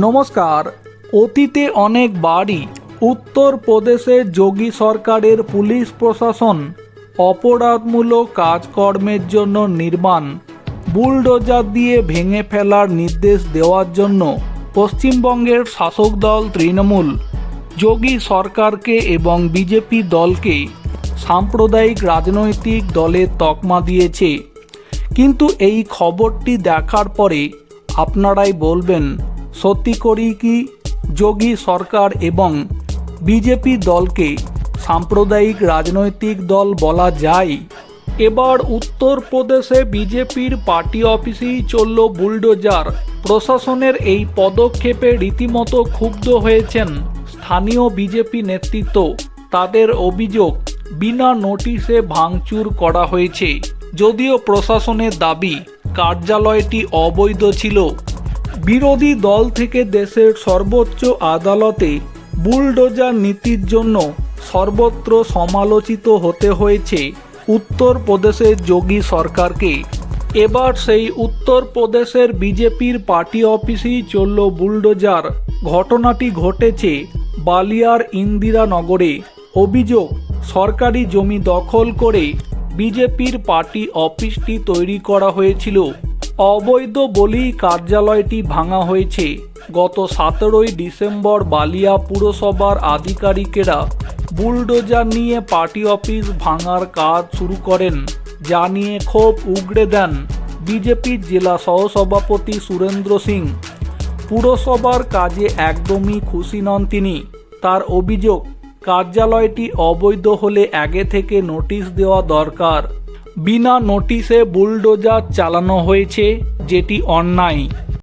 নমস্কার। অতীতে অনেকবারই উত্তরপ্রদেশে যোগী সরকারের পুলিশ প্রশাসন অপরাধমূলক কাজকর্মের জন্য নির্মাণ, বুলডোজার দিয়ে ভেঙে ফেলার নির্দেশ দেওয়ার জন্য পশ্চিমবঙ্গের শাসক দল তৃণমূল, যোগী সরকারকে এবং বিজেপি দলকে সাম্প্রদায়িক রাজনৈতিক দলের তকমা দিয়েছে। কিন্তু এই খবরটি দেখার পরে আপনারাই বলবেন সত্যি করেই কি যোগী সরকার এবং বিজেপি দলকে সাম্প্রদায়িক রাজনৈতিক দল বলা যায়। এবার উত্তরপ্রদেশে বিজেপির পার্টি অফিসেই চলল বুলডোজার। প্রশাসনের এই পদক্ষেপে রীতিমতো ক্ষুব্ধ হয়েছেন স্থানীয় বিজেপি নেতৃত্ব। তাদের অভিযোগ, বিনা নোটিশে ভাঙচুর করা হয়েছে। যদিও প্রশাসনের দাবি, কার্যালয়টি অবৈধ ছিল। বিরোধী দল থেকে দেশের সর্বোচ্চ আদালতে বুলডোজার নীতির জন্য সর্বত্র সমালোচিত হতে হয়েছে উত্তরপ্রদেশের যোগী সরকারকে। এবার সেই উত্তরপ্রদেশের বিজেপির পার্টি অফিসেই চলল বুলডোজার। ঘটনাটি ঘটেছে বালিয়ার ইন্দিরানগরে। অভিযোগ, সরকারি জমি দখল করে বিজেপির পার্টি অফিসটি তৈরি করা হয়েছিল। অবৈধ বলেই কার্যালয়টি ভাঙা হয়েছে। গত সতেরোই ডিসেম্বর বালিয়া পুরসভার আধিকারিকেরা বুলডোজার নিয়ে পার্টি অফিস ভাঙার কাজ শুরু করেন, যা নিয়ে ক্ষোভ উগড়ে দেন বিজেপির জেলা সহসভাপতি সুরেন্দ্র সিং। পুরসভার কাজে একদমই খুশি নন তিনি। তার অভিযোগ, কার্যালয়টি অবৈধ হলে আগে থেকে নোটিশ দেওয়া দরকার। বিনা নোটিশে বুলডোজার চালানো হয়েছে যেটি অন্যায়।